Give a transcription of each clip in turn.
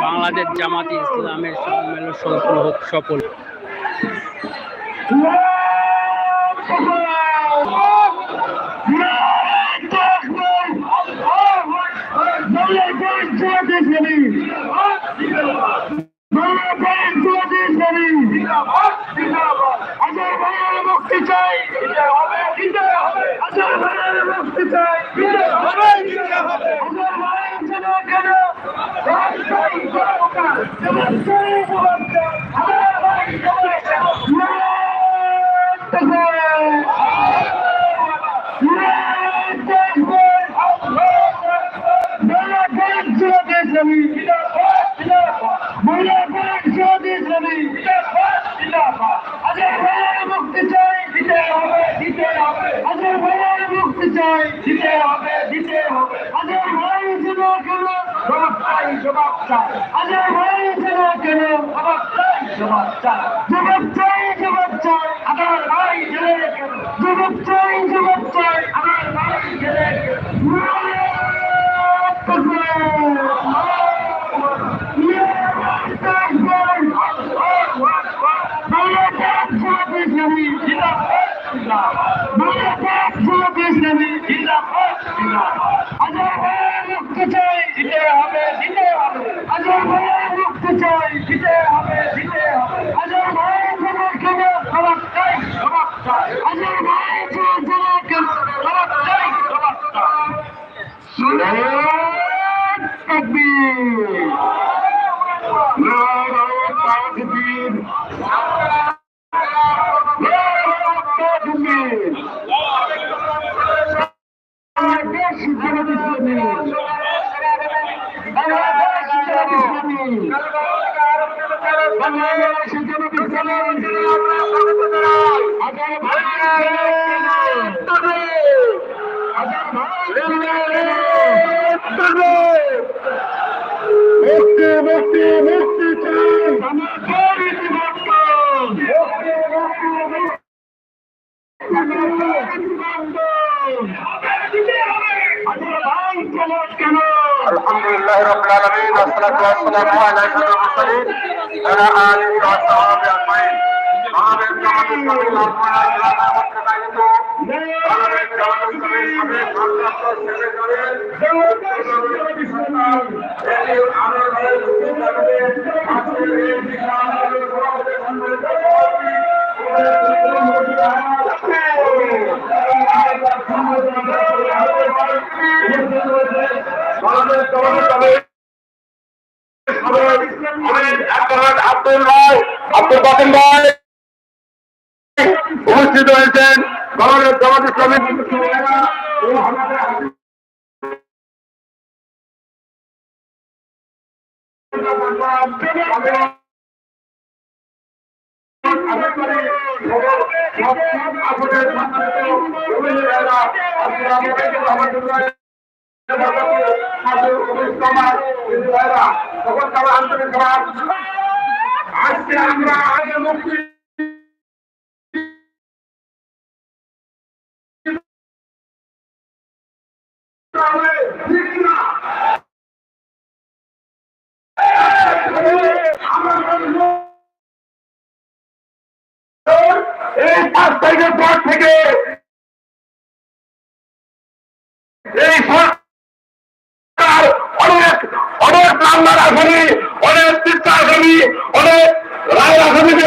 বাংলাদেশ জামাত ইসলামের সম্মেলন সম্পূর্ণ হোক সফল মুক্তি চাই হাজার ভাইয়ের মুক্তি চাই হাজার ভাইয়ের জন্য কেন রাস্তায় জনতা জবাবদারি জবাবদার হাজার ভাই মুক্তি চাই দিতে হবে দিতে হবে হাজার ভাইয়ের মুক্তি চাই দিতে হবে দিতে হবে হাজার ভাই যেন কেন জবাব চাই হাজার ভাই চাই জবাব الحمد لله رب العالمين والصلاة والسلام على أشرف المرسلين وعلى آله وصحبه أجمعين আমাদের জামাত ইসলামী লালমারা জেলা মন্ত্রণালয়িত আমাদের জামাত ইসলামী সাবেক ভারপ্রাপ্ত সেক্রেটারি এই আমার ভাই হুসেন আহমেদ আজকের এই বিশাল সভাপতি সম্মিলিত আব্দুল ভাই আব্দুল বাসেন ভাই উপস্থিত হয়েছেন। বাংলাদেশ জামাত ইসলামী আন্তরিক আজকে আমরা আগে মুক্তি ঠিক না এই পাঁচ তারিখের পর থেকে এই সরকার অনেক অনেক মামলার আসামি অনেক চিত্র আসামি অনেক রায় আসামিকে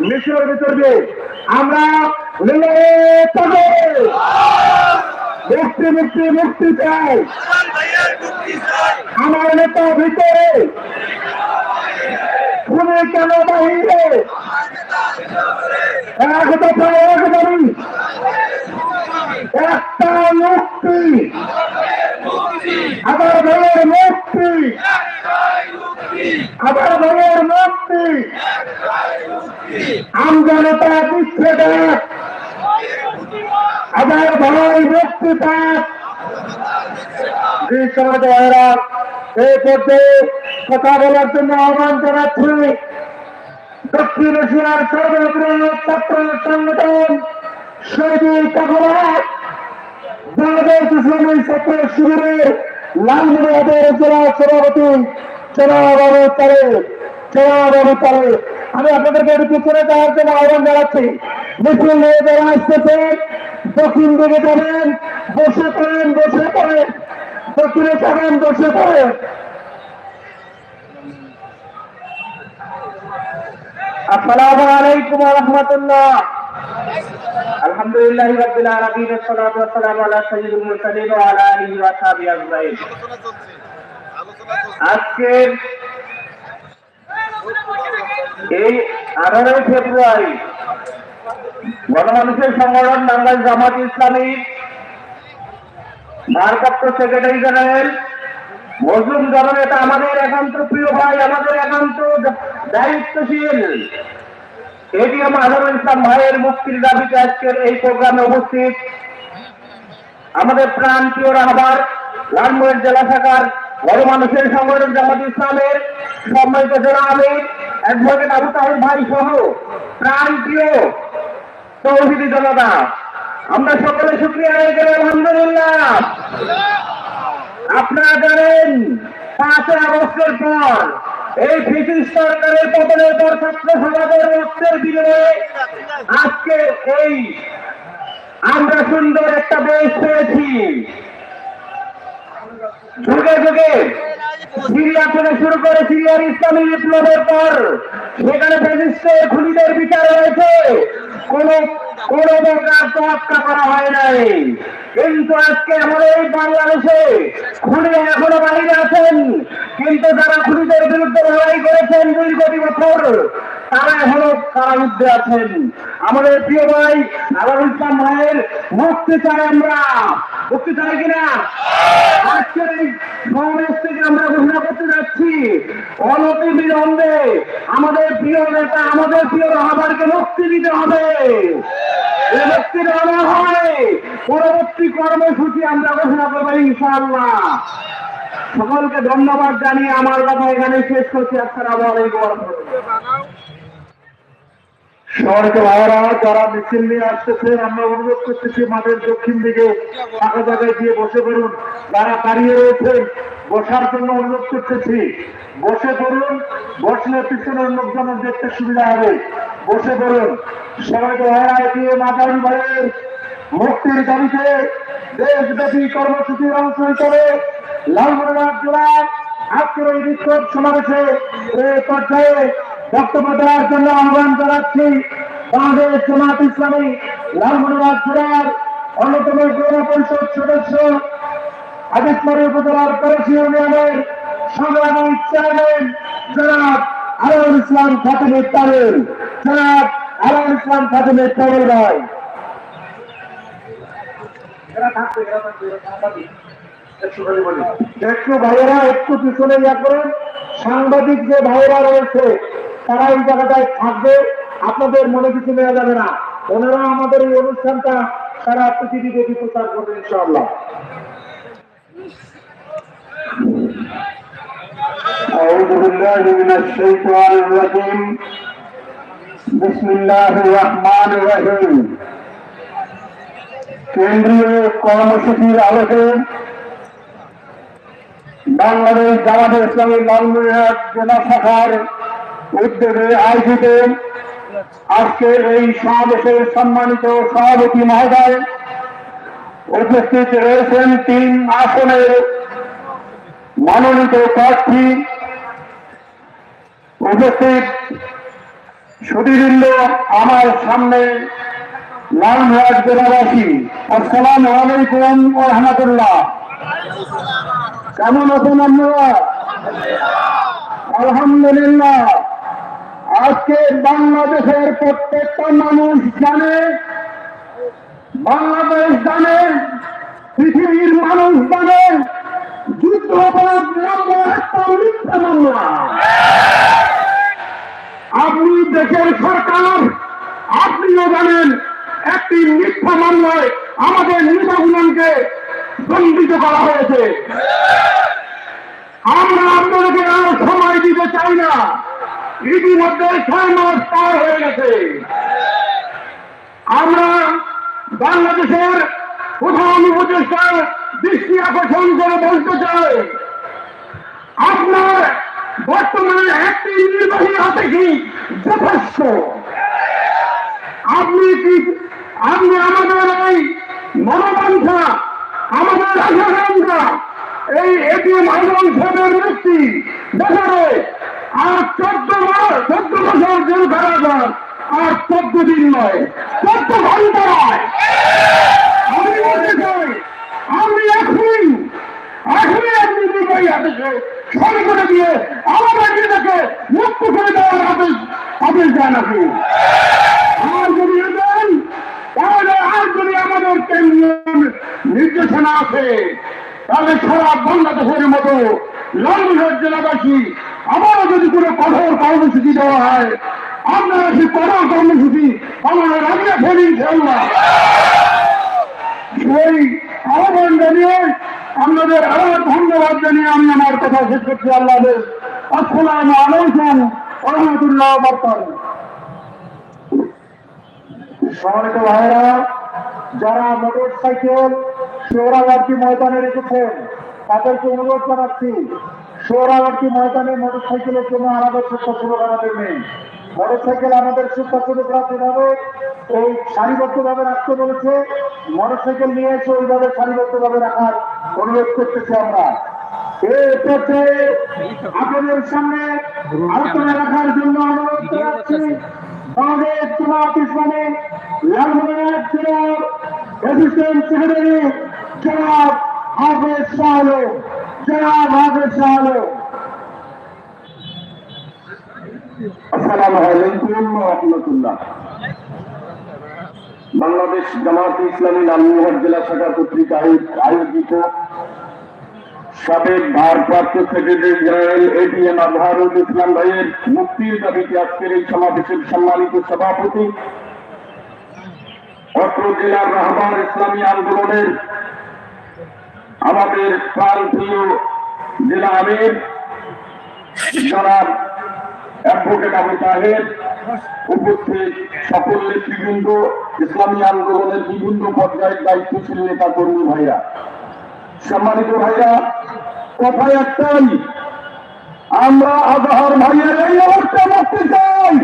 মিছিলের ভিতর দিয়ে আমরা মুক্তি মুক্তি মুক্তি চাই। আমার নেতা ভিতরে খুনে কেন বাহিরে? এক দফা, এক দাবি একটা মুক্তি। হাজার ভাইয়ের মুক্তি। হাজার ভাইয়ের মুক্তি। আমজনতা দিচ্ছে ডাক হাজার ভাই, মুক্তি পাক এই পর্যায়ে কথা বলার জন্য আহ্বান জানাচ্ছি। দক্ষিণ এশিয়ার সর্ববৃহৎ ছাত্র সংগঠন সৌদি কাফলা বাংলাদেশ ইসলামী ছাত্র শিবিরের লালমনিয়াদের জেলা সভাপতি চলাবাবু তারে চলাবাবু তারে আমি আপনাদেরকে একটু পিছনে যাওয়ার জন্য আহ্বান জানাচ্ছি মিছিল নিয়ে যারা আসতেছে দক্ষিণ দিকে যাবেন বসে পড়েন বসে পড়েন দক্ষিণে যাবেন বসে পড়েন আসসালামু আলাইকুম ওয়া রাহমাতুল্লাহ আলহামদুলিল্লাহি রাব্বিল আলামিন والصلاه والسلام على سيد المرسلين وعلى اله وصحبه اجمعين আজকের এই আঠারোই ফেব্রুয়ারি গণমানুষের সংগঠন বাংলাদেশ জামাত ইসলামী ভারপ্রাপ্ত সেক্রেটারি জেনারেল মজলুম জননেতা আমাদের একান্ত প্রিয় ভাই, আমাদের একান্ত দায়িত্বশীল। এটিএম আজহারুল ইসলাম ভাইয়ের মুক্তির দাবিতে আজকের এই প্রোগ্রামে উপস্থিত আমাদের প্রাণ প্রিয় রাহবার লালমোহের জেলা শাখার বড় মানুষের সংগঠন জামাত ইসলামের সম্মানিত জেলা আমির অ্যাডভোকেট আবু তাহের ভাই সহ প্রাণ প্রিয় তৌহিদি জনতা, আমরা সকলে শুক্রিয়া আলহামদুলিল্লাহ। আপনারা জানেন আগস্টের পর এই ব্রিটিশ সরকারের পতনের পর ছাত্র সমাজের রক্তের বিনিময়ে আজকে এই আমরা সুন্দর একটা দেশ পেয়েছি। যুগে যুগে সিরিয়া থেকে শুরু করে সিরিয়ার ইসলামী বিপ্লবের পর সেখানে খুনিদের বিচার হয়েছে। কোন কোন প্রকার তোয়াক্কা করা হয় নাই। কিন্তু আজকে আমাদের এই বাংলাদেশে খুনি এখনও বাহিরে আছেন। কিন্তু যারা খুনিদের বিরুদ্ধে লড়াই করেছেন দুই কোটি বছর, তারা এখনও কারারুদ্ধে আছেন। আমাদের প্রিয় ভাই আবার ইসলাম ভাইয়ের মুক্তি চাই আমরা। মুক্তি চাই কিনা? সমাবেশ থেকে আমরা ঘোষণা করতে যাচ্ছি। অনতি বিলম্বে আমাদের প্রিয় নেতা, আমাদের প্রিয় মুক্তি দিতে হবে। মুক্তি দেওয়া হয়, পরবর্তী কর্মসূচি আমরা ঘোষণা করব ইনশাআল্লাহ। সকলকে ধন্যবাদ জানিয়ে আমার কথা এখানে শেষ করছি। আসসালামু আলাইকুম সবাইকে ভাইরা যারা মিছিল নিয়ে আসতেছে, আমরা অনুরোধ করতেছি মাঠের দক্ষিণ দিকে ফাঁকা জায়গায় গিয়ে বসে পড়ুন। যারা দাঁড়িয়ে রয়েছেন বসার জন্য অনুরোধ করতেছি। বসে পড়ুন, বসলে পিছনের লোকজনের দেখতে সুবিধা হবে। বসে পড়ুন। সবাইকে ভাইরা এগিয়ে মাথার ভাইয়ের মুক্তির দাবিতে দেশব্যাপী কর্মসূচির অংশ হিসেবে লালমনিরহাট জেলার আজকের এই বিক্ষোভ সমাবেশে এই পর্যায়ে বক্তব্য দেওয়ার জন্য আহ্বান জানাচ্ছি বাংলাদেশ জামাত ইসলামী লালমনিরহাট জেলার অন্যতম গৌর পরিষদ সদস্য আদিতমারি উপজেলার পেরেছি ইউনিয়নের সংগ্রামী চেয়ারম্যান জনাব আলম ইসলাম খাতিমের তারের জনাব আলম ইসলাম খাতিমের তারের ভাই। একটু ভাইয়েরা, একটু পিছনে ইয়া করুন। সাংবাদিক যে ভাইয়েরা রয়েছে তারা এই জায়গাটায় থাকবে আপনাদের মনে কিছু নেওয়া যাবে না ওনারা আমাদের এই অনুষ্ঠানটা সারা পৃথিবীতে প্রচার করবে ইনশাআল্লাহ أعوذ بالله من الشيطان الرجيم بسم الله الرحمن الرحيم কেন্দ্রীয় কর্মসূচির আলোকে বাংলাদেশ জামাতে ইসলামী লালমনিরহাট জেলা শাখার উদ্যোগে আয়োজিত আজকের এই সমাবেশের সম্মানিত সভাপতি মহোদয় উপস্থিত রয়েছেন তিন আসনের মনোনীত প্রার্থী। উপস্থিত সুদীবৃন্দ আমার সামনে লালমনিরহাট জেলাবাসী, আসসালাম আলাইকুম রহমতুল্লাহ। কেমন আছেন আপনারা? আলহামদুলিল্লাহ। আজকে বাংলাদেশের প্রত্যেকটা মানুষ জানে বাংলাদেশ জানে পৃথিবীর মানুষ জানে যুদ্ধ অপরাধ নম্বর একটা মিথ্যা মামলা আপনি দেশের সরকার আপনিও জানেন একটি মিথ্যা মামলায় আমাদের নেতাগুলোকে দণ্ডিত করা হয়েছে আমরা আপনাদেরকে আর সময় দিতে চাই না ইতিমধ্যে ছয় মাস পার হয়ে গেছে আমরা বাংলাদেশের প্রধান উপদেষ্টার দৃষ্টি আকর্ষণ করে বলতে চাই আপনার নির্বাহী হাতে কি? যথেষ্ট। আপনি কি, আপনি আমাদের এই মনোবাঞ্ছা, আমাদের আশাকাঙ্ক্ষা, এই এটিএম আন্দোলন মুক্তি দেখাবে। আর চোদ্দ চোদ্দ বছর জেল কারাগার, আর চোদ্দ দিন নয়, চোদ্দ ঘণ্টা। আমি বলতে চাই, আমি এখনই এখনই আপনি আদেশে সই করে দিয়ে আমাদের নিজেকে মুক্ত করে দেওয়ার আদেশ আদেশ দেন আপনি। আর যদি দেন, তাহলে আর যদি আমাদের কেন্দ্রীয় নির্দেশনা আছে, তাহলে সারা বাংলাদেশের মতো লালমোহর জেলাবাসী, আবারও যদি কোনো কঠোর কর্মসূচি দেওয়া হয়, আপনারা সেই কঠোর কর্মসূচি আমাদের রাজ্যে ফেলি ইনশাল্লাহ সেই আহ্বান জানিয়ে আপনাদের আবার ধন্যবাদ জানিয়ে আমি আমার কথা শেষ করছি আল্লাহ আসসালাম আলাইকুম রহমতুল্লাহ বর্তমান সম্মানিত ভাইরা যারা মোটর সাইকেল সোহরাওয়ার্দী ময়দানে রেখেছেন, তাদেরকে অনুরোধ জানাচ্ছি, সোহরাওয়ার্দী ময়দানে মোটর সাইকেলের জন্য আমাদের সুস্থ স্বেচ্ছাসেবকরা দেবেন মোটর সাইকেল আমাদের স্বেচ্ছাসেবকরা যেভাবে এই সারিবদ্ধভাবে রাখতে বলেছে। মোটর সাইকেল নিয়ে এসে ওইভাবে সারিবদ্ধভাবে রাখার অনুরোধ করতেছি আমরা। এই আপনাদের সামনে আলোচনা রাখার জন্য অনুরোধ জানাচ্ছি। আমাদের জামাত ইসলামী রহমতুল্লাহ। বাংলাদেশ জামাত ইসলামী লালমোহর জেলা শাখা আয়োজ- আয়োজিত সাবেক ভারপ্রাপ্ত secretary general ATM Azharul Islam ভাইয়ের মুক্তির দাবিতে আজকের এই সমাবেশের সম্মানিত সভাপতি, অত্র জেলার রাহবার ইসলামী আন্দোলনের আমাদের প্রান্তীয় জেলা আমির জনাব অ্যাডভোকেট আবু তাহের, উপস্থিত সকল নেতৃবৃন্দ, ইসলামী আন্দোলনের বিভিন্ন পর্যায়ের দায়িত্বশীল নেতা কর্মী ভাইরা। সম্মানিত ভাইরা, কথায় একটাই, আমরা আজহার ভাইয়ের এই মুহূর্তে মুক্তি চাই।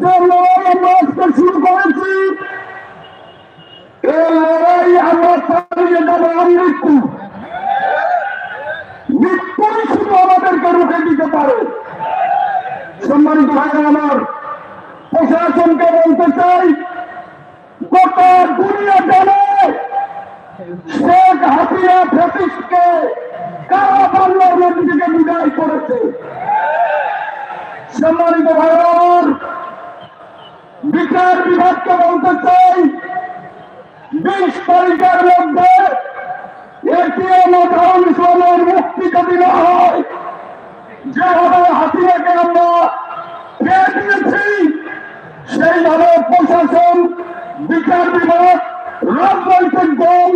যে লড়াই আমরা আজকে শুরু করেছি, এই লড়াই আমরা চালিয়ে যাব মৃত্যু। মৃত্যুই শুধু আমাদেরকে পারে সম্মানিত ভাইরা আমার প্রশাসনকে বলতে চাই, গোটা দুনিয়া জানে শেখ হাসিনা ফেসিসকে কারা বাংলার থেকে বিদায় করেছে। সম্মানিত ভাইরার বিচার বিভাগকে বলতে চাই, বিশ তারিখের মধ্যে এটিএম আজহারুল ইসলামের মুক্তি যদি না হয় যেভাবে হাসিনাকে আমরা পেয়ে দিয়েছি সেইভাবে প্রশাসন, বিচার বিভাগ, রাজনৈতিক দল,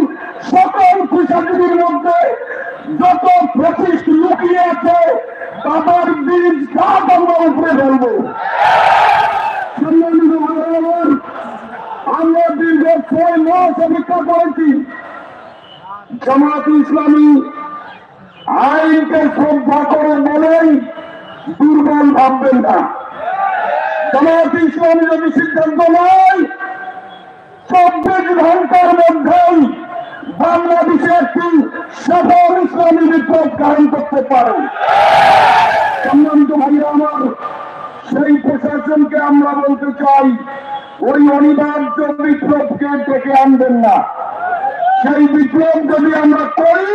সকল পেশাজীবীর মধ্যে যত প্রতিষ্ঠ লুকিয়ে আছে, তাদের বীজ কাজ আমরা উপরে ফেলব? আমরা দীর্ঘ ছয় মাস অপেক্ষা করেছি। জামাত ইসলামী আইনকে শ্রদ্ধা করে বলেই দুর্বল ভাববেন না। জামাত ইসলামী যদি সিদ্ধান্ত নেয়, চব্বিশ ঘণ্টার মধ্যেই বাংলাদেশে একটি সফল ইসলামী বিপ্লব কায়েম করতে পারে। সম্মানিত ভাইরা আমার, সেই প্রশাসনকে আমরা বলতে চাই, ওই অনিবার্য বিপ্লবকে ডেকে আনবেন না। সেই বিপ্লব যদি আমরা করি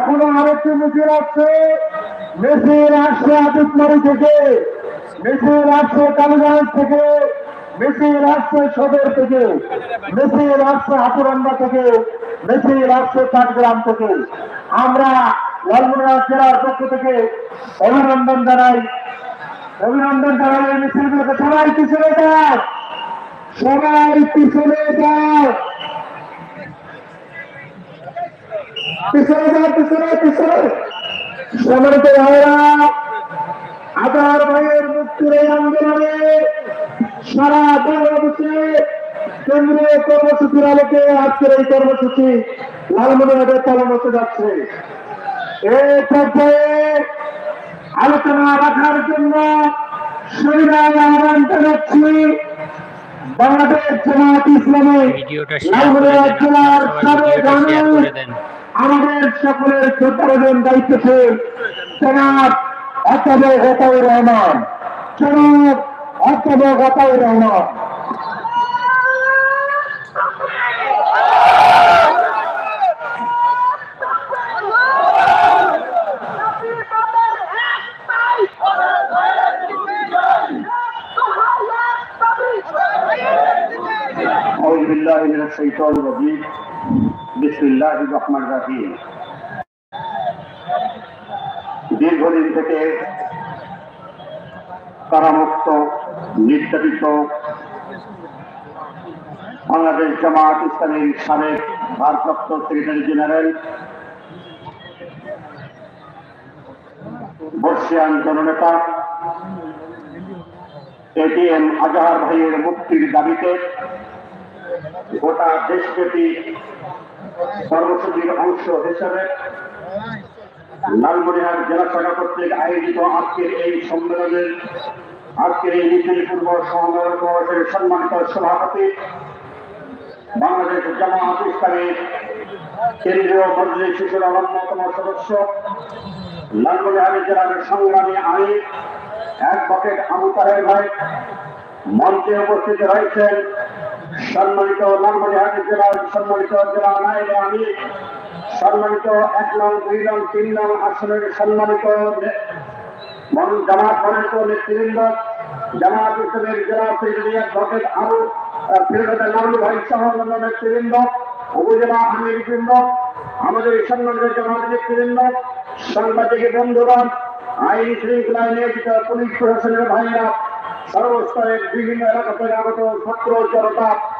এখনও আরেকটি মিছিল আসছে। মিছিল আসছে আদিতমারি থেকে। মিছিল আসছে কালীগঞ্জ থেকে। মিছিল আসছে সদর থেকে। মিছিল আসছে হাতুরান্ডা থেকে। মিছিল আসছে চাটগ্রাম থেকে। আমরা লালমনিরহাট জেলার পক্ষ থেকে অভিনন্দন জানাই। অভিনন্দন জানাই মিছিলগুলোকে। সবাই পিছনে যাও। সবাই পিছনে যাও। পিছনে যাও পিছনে পিছনে সম্মানিত ভাইরা আধার ভাইয়ের মুক্তির এই আন্দোলনে সারা বাংলাদেশে কেন্দ্রীয় কর্মসূচির আলোকে আজকের এই কর্মসূচি লালমনিরহাটে পালন হতে যাচ্ছে এই পর্যায়ে আলোচনা রাখার জন্য সুবিধায় আহ্বান জানাচ্ছি বাংলাদেশ জামাত ইসলামী লালমনিরহাট জেলার সাবেক ভিডিওটা শেয়ার আমির করে দেন আমাদের সকলের শ্রদ্ধাভাজন দায়িত্বশীল জনাব অধ্যাপক হতাউর রহমান জনাব অধ্যাপক হতাউর রহমান أعوذ بالله من الشيطان الرجيم দীর্ঘদিন থেকে কারামুক্ত, নির্যাতিত বাংলাদেশ জামাত ইসলামের সাবেক ভারপ্রাপ্ত সেক্রেটারি জেনারেল বর্ষিয়ান জননেতা এটিএম আজহার ভাইয়ের মুক্তির দাবিতে গোটা দেশব্যাপী কর্মসূচির অংশ হিসেবে লালমনিরহাট জেলা শাখা কর্তৃক আয়োজিত আজকের এই সম্মেলনের আজকের এই মিছিল পূর্ব সমাবেশ সমাবেশের সম্মানিত সভাপতি, বাংলাদেশ জামাত ইসলামের কেন্দ্রীয় মন্ত্রী শিশুর অন্যতম সদস্য, লালমনিরহাট জেলার সংগ্রামী আইন বকেট আবু তাহের ভাই, মঞ্চে উপস্থিত রয়েছেন সম্মানিত লালমনিরহাট জেলার সম্মানিত জেলা নায়েবে আমি। সম্মানিত এক নং, দুই নং, তিন নং আসনের সম্মানিত মন- জামাত মনোনীত নেতৃবৃন্দ, জামাত ইসলামের জেলা সেক্রেটারি বকেট আরও ফিরোজা নারুল ভাই সহ নেতৃবৃন্দ, উপজেলা আমিরবৃন্দ আমাদের সম্মানিত জামাত নেতৃবৃন্দ, সাংবাদিক বন্ধুগণ, আইন শৃঙ্খলায় নিয়োজিত পুলিশ প্রশাসনের ভাইয়েরা, সর্বস্তরের বিভিন্ন এলাকা থেকে আগত ছাত্র জনতা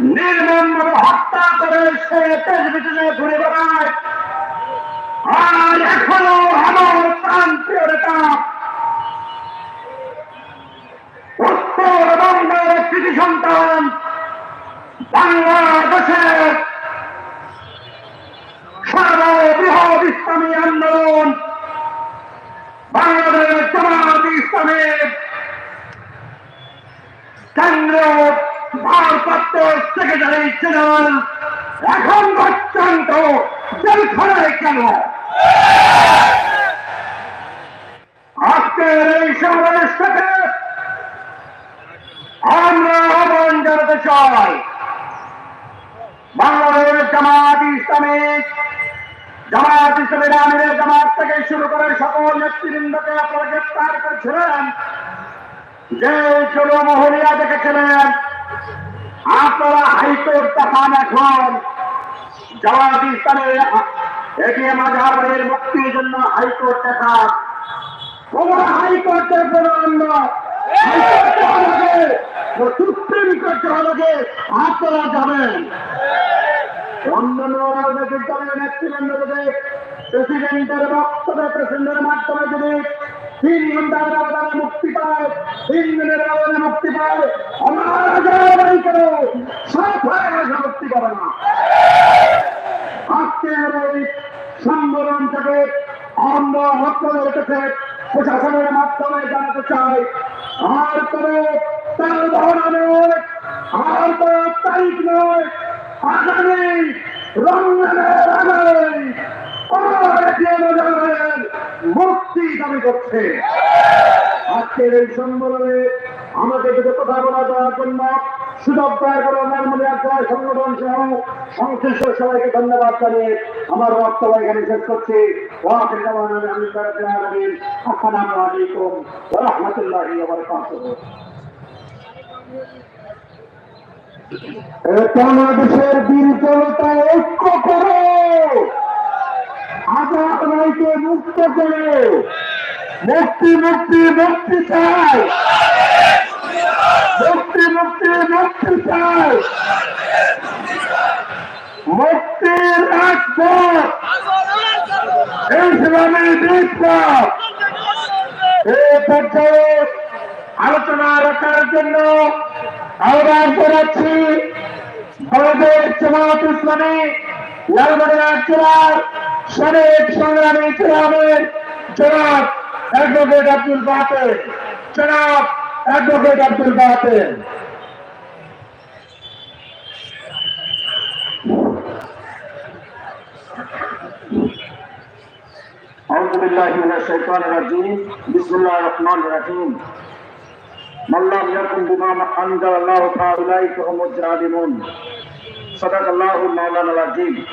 নির্মমভাবে হত্যা সে দেশ বিদেশে ঘুরে বেড়ায়। আর এখনও আমার প্রান্তীয় নেতা। উত্তরবঙ্গের কৃষি সন্তান বাংলাদেশের সর্ববৃহৎ ইসলামী আন্দোলন বাংলাদেশ ভারপ্রাপ্ত সেক্রেটারি জেনারেল এখন পর্যন্ত জেলখানায় কেন? আজকের এই সমাবেশ থেকে আমরা আহ্বান জানাতে চাই বাংলাদেশ জামাত ইসলামিক জামাত ইসলামের আমিরের জামাত থেকে শুরু করে সকল নেতৃবৃন্দকে আপনারা গ্রেপ্তার করেছিলেন। যে জনমহলিয়া দেখেছিলেন আপনারা হাইকোর্ট দেখান। এখন জামাত ইসলামের এটিএম আজহারের মুক্তির জন্য হাইকোর্ট দেখা। তোমরা হাইকোর্টের আমাকে সুপ্রিম কোর্টে আমাকে আপনারা যাবেন। অন্যান্য নেতৃবৃন্দ যদি প্রেসিডেন্টের বক্তব্যে প্রেসিডেন্টের মাধ্যমে যদি তিন ঘণ্টার মুক্তি পায় তিন দিনের ব্যবধানে মুক্তি পায়। আমার আগামী কেন সাত হাজার মুক্তি পাবে না। আজকের এই সংগঠন থেকে আমরা আপনাদের কাছে প্রশাসনের মাধ্যমে জানাতে চাই, আর কোনো তার ধারণা নয় আর কোনো তারিখ নয় আগামী রমজানের আগামী মুক্তি দাবি করছে। আজকের এই সম্মেলনে আমাদের কিছু কথা বলা দেওয়ার জন্য সুযোগ দেওয়ার করে নর্মালি আগ্রহ সংগঠন সহ সংশ্লিষ্ট সবাইকে ধন্যবাদ জানিয়ে আমার বক্তব্য এখানে শেষ করছি। আসসালামু আলাইকুম রাহমাতুল্লাহি বাংলাদেশের বীর জনতা ঐক্য করো! আজাদ রায়কে মুক্ত করো। মুক্তি মুক্তি মুক্তি চাই। মুক্তি মুক্তি মুক্তি চাই। মুক্তির রাজপথ ইসলামী বিপ্লব। এই পর্যায়ে আলোচনা রাখার জন্য আহ্বান করাচ্ছি বাংলাদেশ জামাত ইসলামী লালবাড়িয়া জেলার সাবেক সংগ্রামী চেয়ারম্যান জনাব অ্যাডভোকেট আব্দুল বাতেন জনাব অ্যাডভোকেট আব্দুল বাতেন أعوذ بالله من الشيطان الرجيم بسم الله الرحمن الرحيم من لم يكن بما أنزل الله فأولئك هم الظالمون صدق الله مولانا العظيم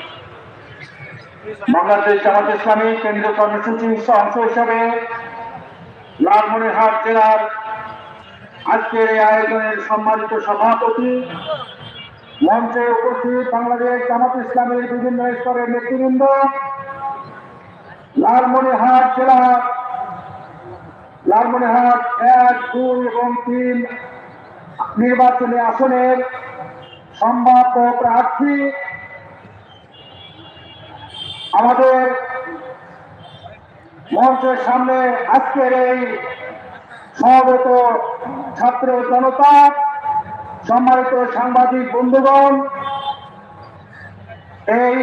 বাংলাদেশ জামাত ইসলামী কেন্দ্রীয় কর্মসূচির অংশ হিসাবে লালমনিরহাট জেলার আজকের এই আয়োজনের সম্মানিত সভাপতি, মঞ্চে উপস্থিত বাংলাদেশ জামাত ইসলামের বিভিন্ন স্তরের নেতৃবৃন্দ, লালমনিরহাট জেলা, লালমনিরহাট এক, দুই এবং তিন নির্বাচনী আসনের সম্ভাব্য প্রার্থী আমাদের মঞ্চের সামনে আজকের এই সমবেত ছাত্র জনতা, সম্মানিত সাংবাদিক বন্ধুগণ, এই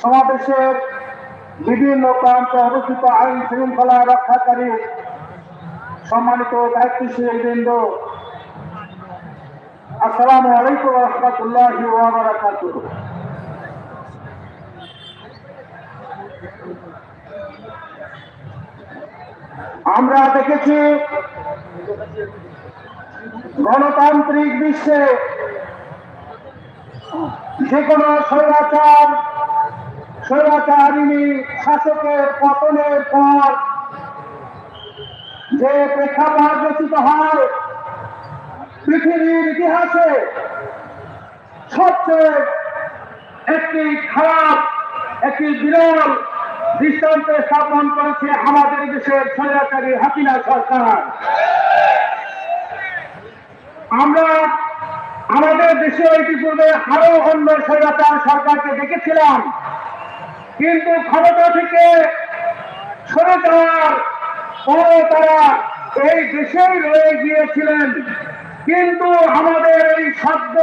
সমাবেশের বিভিন্ন প্রান্তে অবস্থিত আইন শৃঙ্খলা রক্ষাকারী সম্মানিত দায়িত্বশীল বৃন্দ আসসালামু আলাইকুম রহমতুল্লাহ বারাকাতুহ আমরা দেখেছি গণতান্ত্রিক বিশ্বে যে কোনো স্বৈরাচার, স্বৈরাচারিণী শাসকের পতনের পর যে প্রেক্ষাপট রচিত হয়, পৃথিবীর ইতিহাসে সবচেয়ে একটি খারাপ একটি বিরল দৃষ্টান্ত স্থাপন করেছে আমাদের দেশের স্বৈরাচারী হাসিনা সরকার। আমরা আমাদের দেশে ইতিপূর্বে আরও অন্য স্বৈরাচার সরকারকে দেখেছিলাম। কিন্তু ক্ষমতা থেকে সরে যাওয়ার পরে তারা এই দেশেই রয়ে গিয়েছিলেন। কিন্তু আমাদের এই শব্দ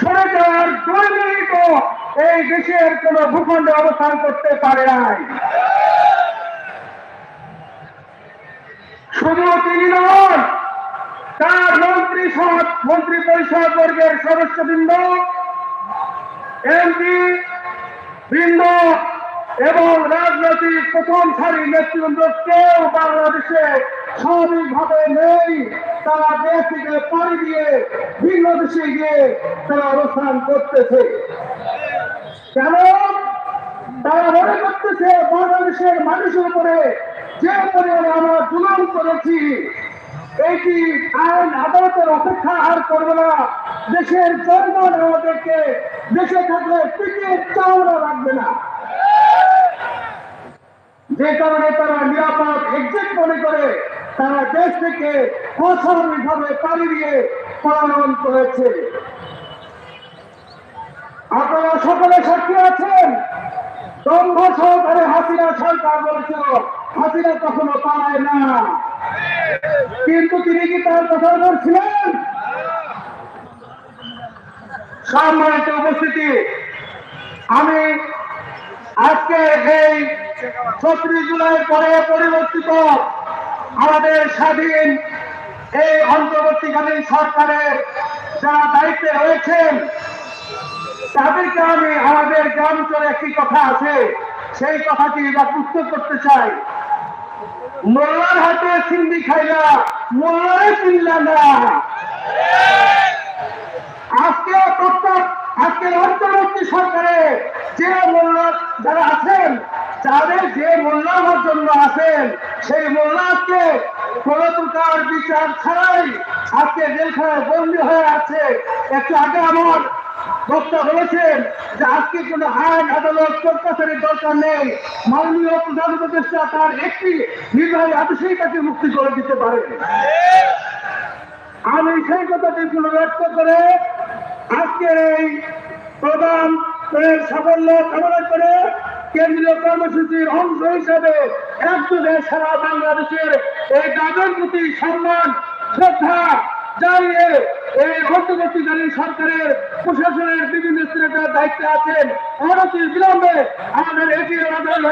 সরে ভূখণ্ডে অবস্থান করতে পারে নাই। শুধু তিনি নন, তার মন্ত্রী মন্ত্রী পরিষদ বর্গের সদস্যবৃন্দ, এমপি বৃন্দ এবং রাজনৈতিক প্রথম সারির নেতৃবৃন্দ কেউ বাংলাদেশে স্বাভাবিকভাবে নেই। তারা দেশ থেকে পাড়ি দিয়ে ভিন্ন দেশে গিয়ে তারা অবস্থান করতেছে। কেন? তারা মনে করতেছে, বাংলাদেশের মানুষের উপরে যে পরিমাণে আমরা জুলুম করেছি, এইটি আইন আদালতের অপেক্ষা আর করবে না। দেশের জনগণ আমাদেরকে দেশে থাকলে টিকিট চাওয়া রাখবে না। যে কারণে তারা নিরাপদ এক্সিট মনে করে তারা দেশ থেকে অস্বাভাবিকভাবে পাড়ি দিয়ে পলায়ন করেছে। আপনারা সকলে সাক্ষী আছেন? দম্ভ সহকারে হাসিনা সরকার বলেছিল, হাসিনা কখনো না। কিন্তু তিনি কি তার কথা বলছিলেন? সম্মানিত উপস্থিতি, আমি আজকে এই ছত্রিশ জুলাই পরে পরিবর্তিত আমাদের স্বাধীন এই অন্তর্বর্তীকালীন সরকারের যারা দায়িত্বে রয়েছেন, তাদেরকে আমি আমাদের গ্রামাঞ্চলে একটি কথা আছে, সেই কথাটি এবার উত্তর করতে চাই। মোল্লার হাতে সিন্দি খাইলা মোল্লারে চিনলা না। আজকে প্রত্যেক, আজকের অন্তর্বর্তী সরকারে যে মূল্য যারা আছেন যাদের যে হওয়ার জন্য আছেন, সেই মূল্য আজকে কোন প্রকার বিচার ছাড়াই আজকে জেলখানায় বন্দী হয়ে আছে। একটু আগে আমার বক্তা বলেছেন যে আজকে কোন আইন আদালত কর্মচারীর দরকার নেই। মাননীয় প্রধান উপদেষ্টা তার একটি নির্বাহী আদেশেই তাকে মুক্তি করে দিতে পারে। আমি সেই কথাটি পুনরাব্যক্ত করে আজকের এই প্রধান সাফল্য কামনা করে কেন্দ্রীয় কর্মসূচির অংশ হিসেবে একযোগে সারা বাংলাদেশের এই দাদের প্রতি সম্মান, শ্রদ্ধা জানিয়ে এই অন্তর্বর্তীকালীন সরকারের প্রশাসনের বিভিন্ন স্তরের দায়িত্বে আছেন। অনতি বিলম্বে আমাদের এটি